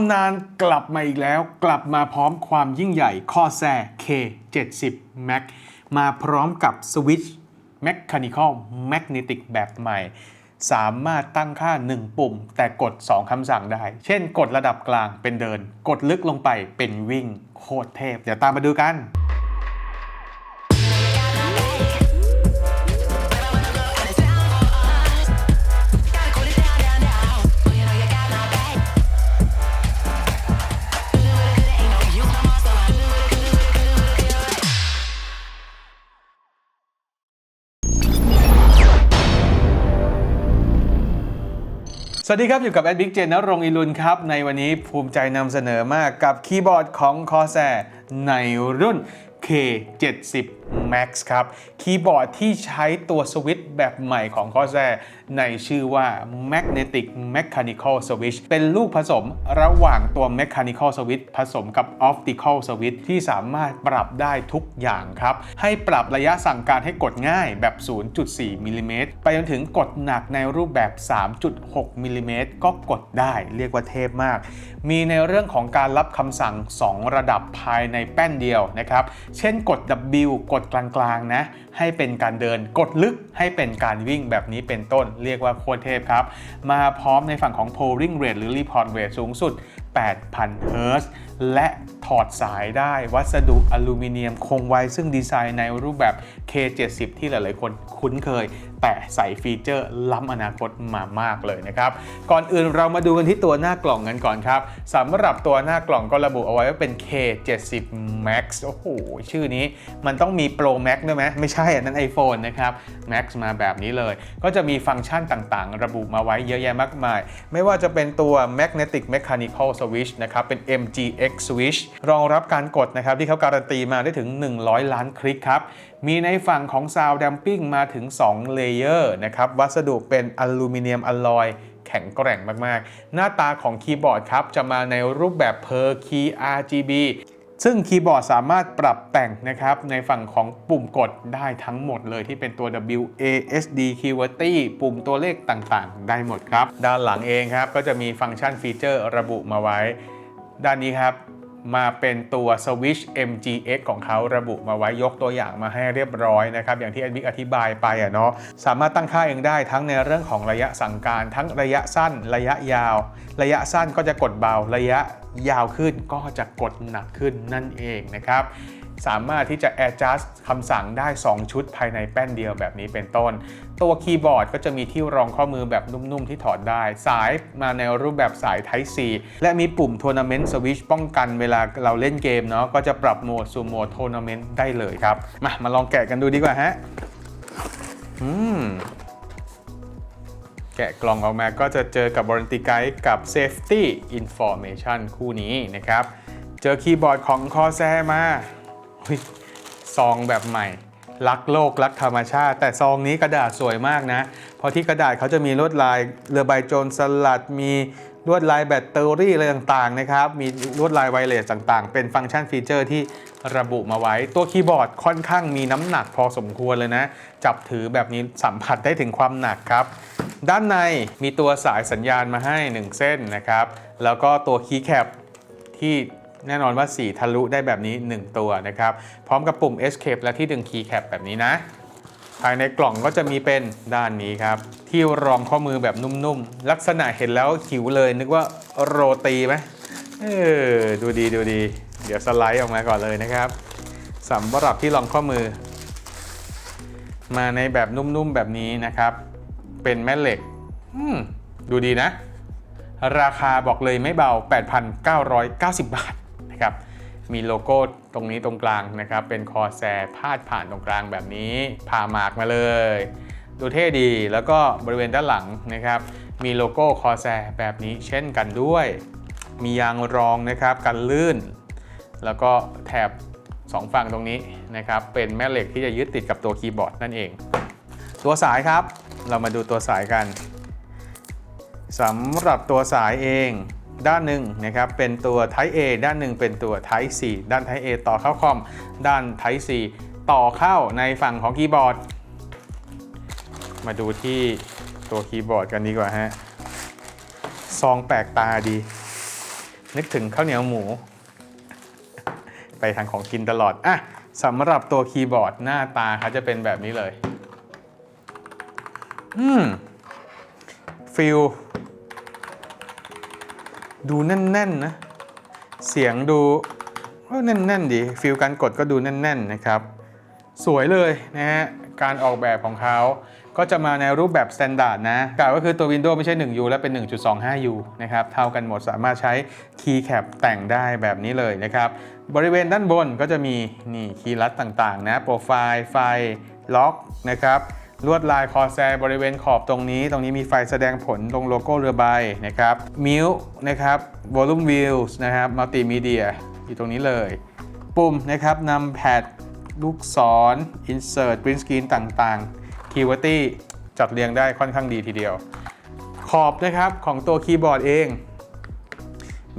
ำนานกลับมาอีกแล้ว กลับมาพร้อมความยิ่งใหญ่ข้อแซ K70 Max มาพร้อมกับสวิตช์ Mechanical Magnetic แบบใหม่ สามารถตั้งค่า 1 ปุ่ม แต่กด 2คำสั่งได้ เช่น กดระดับกลางเป็นเดิน กดลึกลงไปเป็นวิ่ง โคตรเทพ เดี๋ยวตามมาดูกัน วัสดีครับ อยู่กับแอดบิ๊กเจนนรงอิรุนครับ ในวันนี้ภูมิใจนำเสนอมากกับคีย์บอร์ดของคอแซในรุ่น K70 Max ครับ คีย์บอร์ดที่ใช้ตัวสวิตช์แบบใหม่ของ Corsair ในชื่อว่า Magnetic Mechanical Switch เป็นลูกผสมระหว่างตัว Mechanical Switch ผสมกับ Optical Switch ที่สามารถปรับได้ทุกอย่างครับ ให้ปรับระยะสั่งการให้กดง่ายแบบ 0.4มิลลิเมตรไปจนถึงกดหนักในรูปแบบ 3.6มิลลิเมตรก็กดได้เรียกว่าเทพมาก มีในเรื่องของการรับคำสั่ง 2 ระดับภายในแป้นเดียวนะครับ เช่นกด W กดกลางๆนะให้เป็นการเดินกดลึกให้เป็นการวิ่งแบบนี้เป็นต้น เรียกว่าโคตรเทพครับ มาพร้อมในฝั่งของ polling rate หรือ report rate สูงสุด 8,000 เฮิรตซ์ และถอดสายได้วัสดุอลูมิเนียมคงไว้ซึ่งดีไซน์ในรูปแบบ K70 ที่หลาย ๆ คนคุ้นเคย แต่ใส่ฟีเจอร์ล้ำอนาคตมามากเลยนะครับ ก่อนอื่นเรามาดูกันที่ตัวหน้ากล่องกันก่อนครับสำหรับตัวหน้ากล่องก็ระบุเอาไว้ว่าเป็น K70 Max โอ้โห ชื่อนี้มันต้องมี Pro Max ด้วยไหมไม่ใช่อันนั้น iPhone นะครับ Max มาแบบนี้เลย ก็จะมีฟังก์ชันต่าง ๆ ระบุมาไว้เยอะแยะมากมาย ไม่ว่าจะเป็นตัว Magnetic Mechanical Switch นะครับเป็น MGX Switch รองรับการกดนะครับที่เขาการันตีมาได้ถึง 100 ล้านคลิกครับ มีในฝั่งของ Sound Damping มาถึง2เลเยอร์นะครับ วัสดุเป็นอลูมิเนียมอลลอยแข็งแกร่งมาก ๆ หน้าตาของคีย์บอร์ดครับ จะมาในรูปแบบ Per Key RGB ซึ่งคีย์บอร์ดสามารถปรับแต่งนะครับในฝั่งของปุ่มกดได้ทั้งหมดเลยที่เป็นตัว W A S D QWERTY ปุ่มตัวเลขต่างๆ ได้หมดครับ ด้านหลังเองครับ ก็จะมีฟังก์ชันฟีเจอร์ระบุมาไว้ ด้านนี้ครับมาเป็นตัว Switch MGX ของเขาระบุมาไว้ยกตัวอย่างมาให้เรียบร้อยนะครับ อย่างที่แอดมิกอธิบายไปอะเนาะสามารถตั้งค่าเองได้ทั้งในเรื่องของระยะสั่งการ ทั้งระยะสั้น ระยะยาว ระยะสั้นก็จะกดเบา ระยะยาวขึ้นก็จะกดหนักขึ้นนั่นเองนะครับ สามารถที่จะ adjust คำสั่งได้ 2 ชุดภายในแป้นเดียวแบบนี้เป็นต้น ตัวคีย์บอร์ดก็จะมีที่รองข้อมือแบบนุ่มๆที่ถอดได้ สายมาในรูปแบบสาย Type C และมีปุ่ม Tournament Switch ป้องกันเวลาเราเล่นเกมเนาะก็จะปรับโหมดสู่โหมด Tournament ได้เลยครับ มามาลองแกะกันดูดีกว่าฮะอืมแกะกล่องออกมาก็จะเจอกับ Warranty Guide กับ Safety Information คู่นี้นะครับ เจอคีย์บอร์ดของ Corsair มา ซองแบบใหม่ รักโลกรักธรรมชาติ แต่ซองนี้กระดาษสวยมากนะ เพราะที่กระดาษเขาจะมีลวดลายเรือใบโจรสลัดมีลวดลายแบตเตอรี่อะไรต่างๆนะครับ มีลวดลายไวเลสต่างๆ เป็นฟังก์ชันฟีเจอร์ที่ระบุมาไว้ ตัวคีย์บอร์ดค่อนข้างมีน้ำหนักพอสมควรเลยนะ จับถือแบบนี้สัมผัสได้ถึงความหนักครับ ด้านในมีตัวสายสัญญาณมาให้ 1 เส้นนะครับ แล้วก็ตัวคีย์แคปที่ แน่นอนว่า 4 ทะลุได้แบบนี้ 1 ตัวนะครับ พร้อมกับปุ่ม Escape และที่ดึงคีย์แคปแบบนี้นะ ภายในกล่องก็จะมีเป็นด้านนี้ครับ ที่รองข้อมือแบบนุ่มๆ ลักษณะเห็นแล้วหิวเลยนึกว่าโรตีไหมเออดูดีดูดี เดี๋ยวสไลด์ออกมาก่อนเลยนะครับสำหรับที่รองข้อมือ มาในแบบนุ่มๆแบบนี้นะครับ เป็นแม่เหล็กดูดีนะราคาบอกเลยไม่เบา 8,990 บาท นะครับมีโลโก้ตรงนี้ตรงกลางนะครับเป็นคอแซพาดผ่านตรงกลางแบบนี้ผ่าหมากมาเลย ดูเท่ดีแล้วก็บริเวณด้านหลังนะครับ มีโลโก้คอแซแบบนี้เช่นกันด้วย มียางรองนะครับกันลื่น แล้วก็แถบสองฝั่งตรงนี้นะครับเป็นแม่เหล็กที่จะยึดติดกับตัวคีย์บอร์ดนั่นเอง ตัวสายครับเรามาดูตัวสายกันสำหรับตัวสายเอง ด้านหนึ่งนะครับเป็นตัว Type A ด้านหนึ่งเป็นตัว Type C ด้าน Type A ต่อเข้าคอม ด้าน Type C ต่อเข้าในฝั่งของคีย์บอร์ด มาดูที่ตัวคีย์บอร์ดกันดีกว่าฮะซองแปลกตาดี นึกถึงข้าวเหนียวหมู ไปทางของกินตลอดอะสำหรับตัวคีย์บอร์ดหน้าตาเขาจะเป็นแบบนี้เลย อืมฟิล ดูแน่นๆนะเสียงดูแน่นๆดีฟิลการกดก็ดูแน่น ๆนะครับ สวยเลยนะฮะการออกแบบของเขาก็จะมาในรูปแบบ s t ต n d า r d นะกล่าวก็คือตัว Windows ไม่ใช่ 1U และเป็น 1.25U นะครับเท่ากันหมดสามารถใช้ Keycap แต่งได้แบบนี้เลยนะครับ บริเวณด้านบนก็จะมีนี่คีย์ลัดต่างๆนะโปรไฟล์ไฟล์ล็อกนะครับ ลวดลายคอแซบริเวณขอบตรงนี้ ตรงนี้มีไฟแสดงผลตรงโลโก้เรือใบนะครับมิวนะครับ Volume Wheels นะครับมัลติมีเดียอยู่ตรงนี้เลย ปุ่มนะครับนำแพดลูกศร Insert Print Screen ต่างๆ Keywordty จัดเรียงได้ค่อนข้างดีทีเดียว ขอบนะครับของตัวคีย์บอร์ดเอง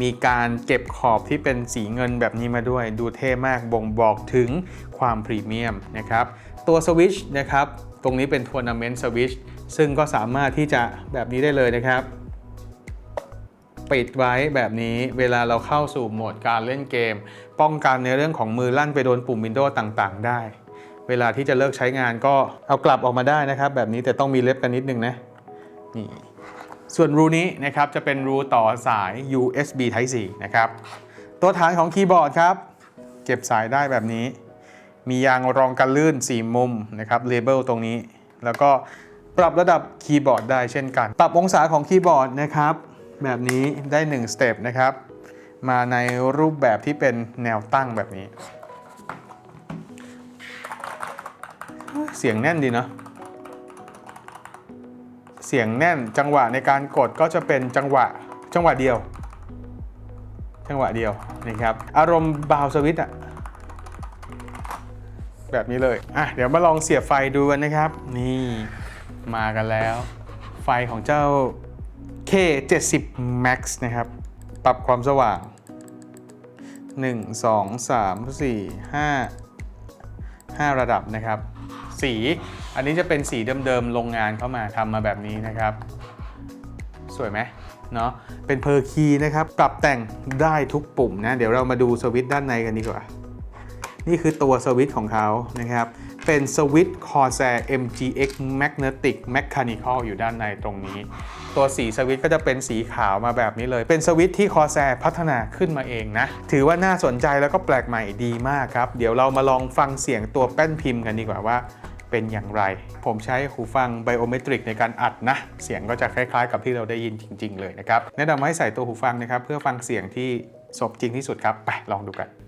มีการเก็บขอบที่เป็นสีเงินแบบนี้มาด้วย ดูเท่มากบ่งบอกถึงความพรีเมียมนะครับ ตัวสวิชนะครับ ตรงนี้เป็นทัวร์นาเมนต์สวิชซึ่งก็สามารถที่จะแบบนี้ได้เลยนะครับ ปิดไว้แบบนี้เวลาเราเข้าสู่โหมดการเล่นเกม ป้องกันในเรื่องของมือลั่นไปโดนปุ่ม Windows ต่างๆ ได้ เวลาที่จะเลิกใช้งานก็เอากลับออกมาได้นะครับ แบบนี้แต่ต้องมีเล็บกันนิดนึงนะนี่ส่วนรูนี้นะครับจะเป็นรูต่อสาย USB Type C นะครับตัวฐานของคีย์บอร์ดครับ เก็บสายได้แบบนี้ มียางรองกันลื่น 4 มุมนะครับเลเบลตรงนี้ แล้วก็ปรับระดับคีย์บอร์ดได้เช่นกัน ปรับองศาของคีย์บอร์ดนะครับ แบบนี้ได้1สเต็ปนะครับ มาในรูปแบบที่เป็นแนวตั้งแบบนี้ เสียงแน่นดีเนาะเสียงแน่นจังหวะในการกดก็จะเป็นจังหวะจังหวะเดียว จังหวะเดียวนะครับ อารมณ์บาวสวิตอะ แบบนี้เลยอะเดี๋ยวมาลองเสียบไฟดูกันนะครับ นี่มากันแล้ว ไฟของเจ้า K70 Max นะครับ ปรับความสว่าง 1 2 3 4 5 5 ระดับนะครับ สีอันนี้จะเป็นสีเดิมๆโรงงานเข้ามาทำมาแบบนี้นะครับ สวยไหมเนาะเป็นเพอร์คีนะครับ ปรับแต่งได้ทุกปุ่มนะ เดี๋ยวเรามาดูสวิตช์ด้านในกันดีกว่า นี่คือตัวสวิตช์ของเขานะครับ เป็นสวิตช์ Corsair MGX Magnetic Mechanical อยู่ด้านในตรงนี้ ตัวสีสวิตช์ก็จะเป็นสีขาวมาแบบนี้เลย เป็นสวิตช์ที่ Corsair พัฒนาขึ้นมาเองนะ ถือว่าน่าสนใจแล้วก็แปลกใหม่ดีมากครับ เดี๋ยวเรามาลองฟังเสียงตัวแป้นพิมพ์กันดีกว่าว่าเป็นอย่างไร ผมใช้หูฟังไบโอเมตริกในการอัดนะ เสียงก็จะคล้ายๆ กับที่เราได้ยินจริง ๆ เลยนะครับ แนะนำให้ใส่ตัวหูฟังนะครับ เพื่อฟังเสียงที่สมจริงที่สุดครับ ไปลองดูกัน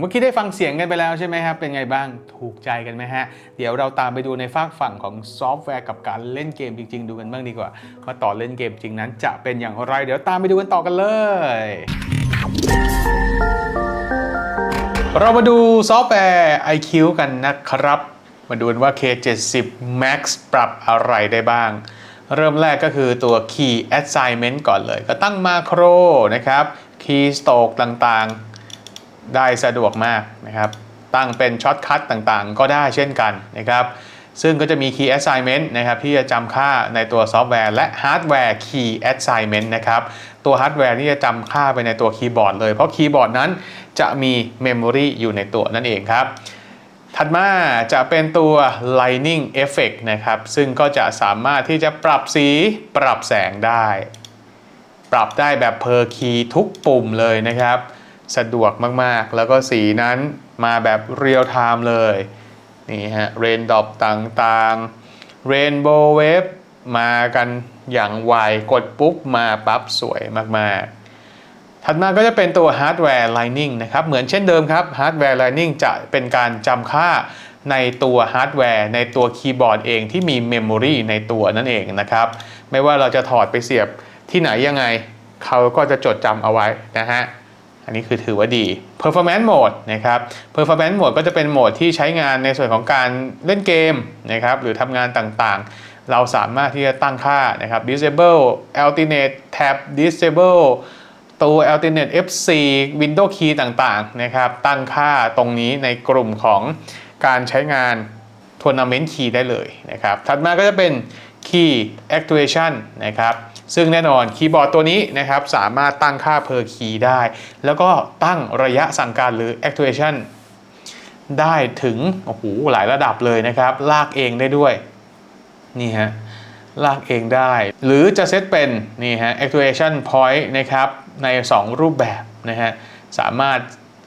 เมื่อกี้ได้ฟังเสียงกันไปแล้วใช่ไหมครับเป็นไงบ้างถูกใจกันไหมฮะ เดี๋ยวเราตามไปดูในฝากฝั่งของซอฟต์แวร์กับการเล่นเกมจริง ๆ ดูกันบ้างดีกว่าว่าต่อเล่นเกมจริงนั้นจะเป็นอย่างไร เดี๋ยวตามไปดูกันต่อกันเลยเรามาดูซอฟต์แวร์ IQ กันนะครับ มาดูว่า K70 Max ปรับอะไรได้บ้าง เริ่มแรกก็คือตัว Key Assignment ก่อนเลย ก็ตั้งมาโครนะครับ Key Stroke ต่างๆ ได้สะดวกมากนะครับ ตั้งเป็นช็อตคัทต่างๆ ก็ได้เช่นกันนะครับ ซึ่งก็จะมี Key Assignment นะครับที่จะจำค่าในตัวซอฟต์แวร์และฮาร์ดแวร์ Key Assignment นะครับตัวฮาร์ดแวร์ที่จะจำค่าไปในตัวคีย์บอร์ดเลย เพราะคีย์บอร์ดนั้นจะมี Memory อยู่ในตัวนั่นเองครับถัดมาจะเป็นตัว Lightning Effect นะครับ ซึ่งก็จะสามารถที่จะปรับสีปรับแสงได้ ปรับได้แบบเพอร์คีย์ทุกปุ่มเลยนะครับ สะดวกมากๆ แล้วก็สีนั้นมาแบบเรียลไทม์เลยนี่ฮะเรนดอปต่างๆเรนโบว์เวฟมากันอย่างไวกดปุ๊บมาปั๊บสวยมากๆ ถัดมาก็จะเป็นตัว Hardware Lightning นะครับ เหมือนเช่นเดิมครับ Hardware Lightning จะเป็นการจำค่าในตัวฮาร์ดแวร์ในตัวคีย์บอร์ดเองที่มีเมมโมรีในตัวนั่นเองนะครับ ไม่ว่าเราจะถอดไปเสียบที่ไหนยังไง เขาก็จะจดจำเอาไว้นะฮะ อันนี้คือถือว่าดี performance mode นะครับ performance mode ก็จะเป็นโหมดที่ใช้งานในส่วนของการเล่นเกมนะครับหรือทำงานต่างๆ เราสามารถที่จะตั้งค่านะครับ disable alternate tab disable ตัว alternate F4 window key ต่างๆนะครับตั้งค่าตรงนี้ในกลุ่มของการใช้งาน tournament key ได้เลยนะครับถัดมาก็จะเป็น key actuation นะครับซึ่งแน่นอนคีย์บอร์ดตัวนี้นะครับสามารถตั้งค่า per key ได้ แล้วก็ตั้งระยะสั่งการหรือ actuation ได้ถึงโอ้โหหลายระดับเลยนะครับ ลากเองได้ด้วยนี่ฮะลากเองได้ หรือจะเซตเป็นนี่ฮะ actuation point นะครับใน 2 รูปแบบนะฮะสามารถ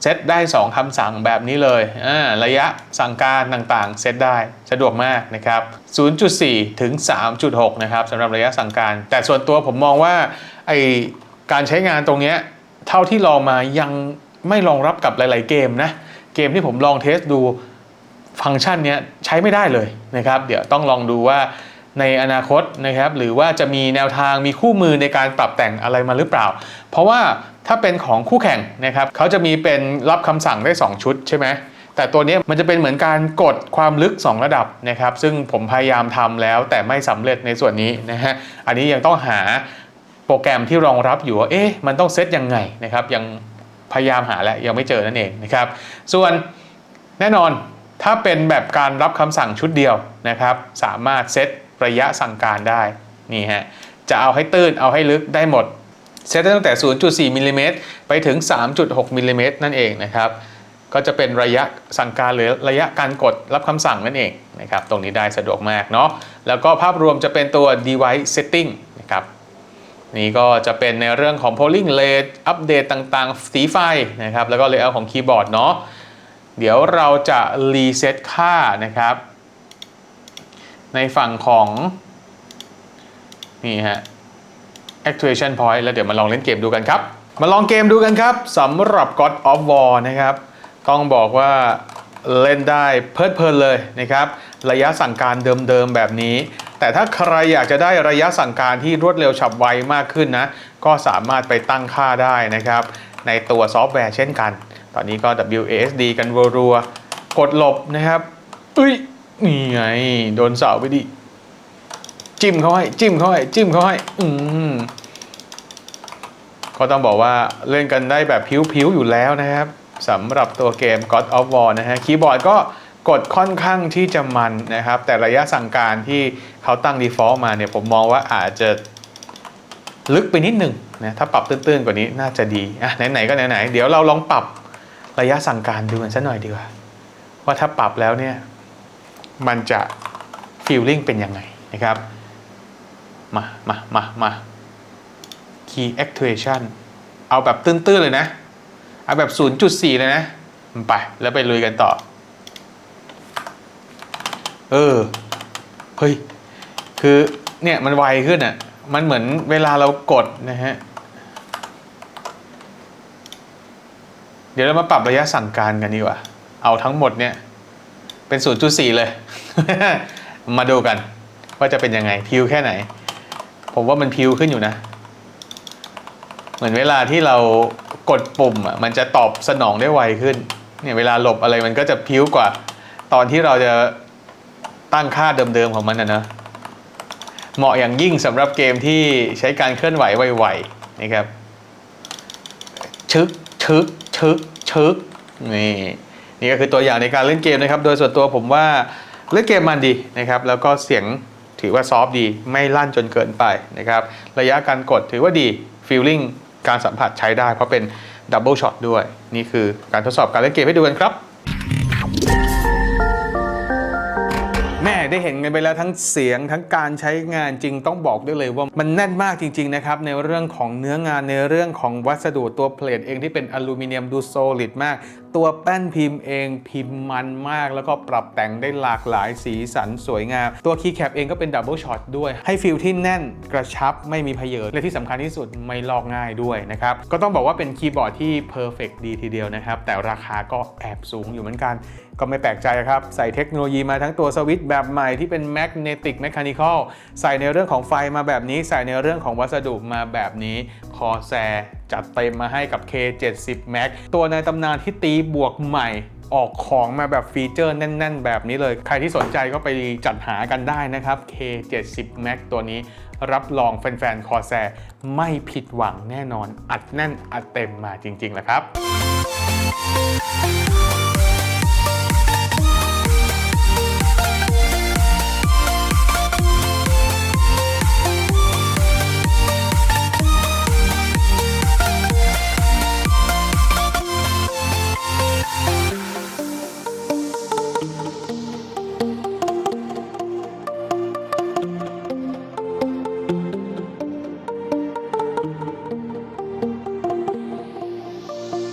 เซตได้ 2คำสั่งแบบนี้เลยอ่าระยะสั่งการต่างๆ เซตได้สะดวกมากนะครับ 0.4 ถึง 3.6 นะครับสำหรับระยะสั่งการ แต่ส่วนตัวผมมองว่าไอการใช้งานตรงเนี้ยเท่าที่ลองมายังไม่รองรับกับหลาย ๆ เกมนะ เกมที่ผมลองเทสดูฟังก์ชันนี้ใช้ไม่ได้เลยนะครับ เดี๋ยวต้องลองดูว่าในอนาคตนะครับ หรือว่าจะมีแนวทางมีคู่มือในการปรับแต่งอะไรมาหรือเปล่า เพราะว่า ถ้าเป็นของคู่แข่งนะครับเขาจะมีเป็นรับคำสั่งได้ 2 ชุดใช่ไหมแต่ตัวนี้มันจะเป็นเหมือนการกดความลึก 2 ระดับนะครับ ซึ่งผมพยายามทำแล้วแต่ไม่สำเร็จในส่วนนี้นะฮะอันนี้ยังต้องหาโปรแกรมที่รองรับอยู่ว่าเอ๊ะมันต้องเซตยังไงนะครับยังพยายามหาแล้วยังไม่เจอนั่นเองนะครับส่วนแน่นอนถ้าเป็นแบบการรับคำสั่งชุดเดียวนะครับ สามารถเซตระยะสั่งการได้นี่ฮะจะเอาให้ตื้นเอาให้ลึกได้หมด เซตได้ตั้งแต่ 0.4มิลลิเมตรไปถึง 3.6มิลลิเมตรนั่นเองนะครับ ก็จะเป็นระยะสั่งการหรือระยะการกดรับคำสั่งนั่นเองนะครับ ตรงนี้ได้สะดวกมากเนาะ แล้วก็ภาพรวมจะเป็นตัว device setting นะครับนี่ก็จะเป็นในเรื่องของ polling rate อัปเดตต่างๆ สีไฟนะครับ แล้วก็ layout ของคีย์บอร์ดเนาะ เดี๋ยวเราจะรีเซ็ตค่านะครับ ในฝั่งของ นี่ฮะ actuation point แล้วเดี๋ยวมาลองเล่นเกมดูกันครับ มาลองเกมดูกันครับสำหรับ God of War นะครับ ต้องบอกว่าเล่นได้เพลิดเพลินเลยนะครับ ระยะสั่งการเดิมๆแบบนี้ แต่ถ้าใครอยากจะได้ระยะสั่งการที่รวดเร็วฉับไวมากขึ้นนะ ก็สามารถไปตั้งค่าได้นะครับ ในตัวซอฟต์แวร์เช่นกัน ตอนนี้ก็ WASD กันรัวๆกดหลบนะครับ อุ้ยนี่ไง โดนเสาไปดิ จิ้มเขาให้จิ้มเขาให้จิ้มเขาให้อืมก็ต้องบอกว่าเล่นกันได้แบบผิวๆอยู่แล้วนะครับสำหรับตัวเกม God of War นะฮะคีย์บอร์ดก็กดค่อนข้างที่จะมันนะครับ แต่ระยะสั่งการที่เขาตั้ง default มาเนี่ยผมมองว่าอาจจะลึกไปนิดหนึ่งนะถ้าปรับตื้นๆกว่านี้น่าจะดีอะไหนๆก็ไหนๆเดี๋ยวเราลองปรับระยะสั่งการดูกันสักหน่อยดีกว่า ว่าถ้าปรับแล้วเนี่ยมันจะ feeling เป็นยังไงนะครับ มา มา มา มา key actuation เอาแบบตื้นๆเลยนะ เอาแบบ 0.4 เลยนะ ไป แล้วไปลุยกันต่อ เออ เฮ้ย คือเนี่ยมันไวขึ้นอะ มันเหมือนเวลาเรากดนะฮะ เดี๋ยวเรามาปรับระยะสั่งการกันดีกว่า เอาทั้งหมดเนี่ยเป็น 0.4 เลย มาดูกันว่าจะเป็นยังไงพิวแค่ไหน ผมว่ามันพิวขึ้นอยู่นะ เหมือนเวลาที่เรากดปุ่มอะมันจะตอบสนองได้ไวขึ้นเนี่ยเวลาหลบอะไรมันก็จะพิ้วกว่า ตอนที่เราจะตั้งค่าเดิมๆของมันนะนะเหมาะอย่างยิ่งสำหรับเกมที่ใช้การเคลื่อนไหวไวๆนะครับชึกชึกชึกชึกนี่นี่ก็คือตัวอย่างในการเล่นเกมนะครับ โดยส่วนตัวผมว่าเล่นเกมมันดีนะครับ แล้วก็เสียง ถือว่าซอฟต์ดีไม่ลั่นจนเกินไปนะครับระยะการกดถือว่าดีฟีลลิ่งการสัมผัสใช้ได้เพราะเป็นดับเบิลช็อตด้วย นี่คือการทดสอบการเล่นเกมให้ดูกันครับ แม่ได้เห็นกันไปแล้วทั้งเสียงทั้งการใช้งานจริงต้องบอกได้เลยว่ามันแน่นมากจริง ๆ นะครับ ในเรื่องของเนื้องานในเรื่องของวัสดุตัวเพลทเองที่เป็นอลูมิเนียมดูโซลิดมาก ตัวแป้นพิมพ์เองพิมพ์มันมาก แล้วก็ปรับแต่งได้หลากหลายสีสันสวยงาม ตัวคีย์แคปเองก็เป็นดับเบิลช็อตด้วย ให้ฟิลที่แน่นกระชับไม่มีเพเยอและที่สำคัญที่สุดไม่ลอกง่ายด้วยนะครับ ก็ต้องบอกว่าเป็นคีย์บอร์ดที่เพอร์เฟกดีทีเดียวนะครับ แต่ราคาก็แอบสูงอยู่เหมือนกัน ก็ไม่แปลกใจครับ ใส่เทคโนโลยีมาทั้งตัวสวิตช์แบบใหม่ที่เป็น Magnetic Mechanical ใส่ในเรื่องของไฟมาแบบนี้ ใส่ในเรื่องของวัสดุมาแบบนี้คอแซจัดเต็มมาให้กับ K70 Max ตัวในตำนานที่ตีบวกใหม่ออกของมาแบบฟีเจอร์แน่น ๆ แบบนี้เลย ใครที่สนใจก็ไปจัดหากันได้นะครับ K70 Max ตัวนี้รับรองแฟนๆ คอแซไม่ผิดหวังแน่นอน อัดแน่นอัดเต็มมาจริงๆแหละครับ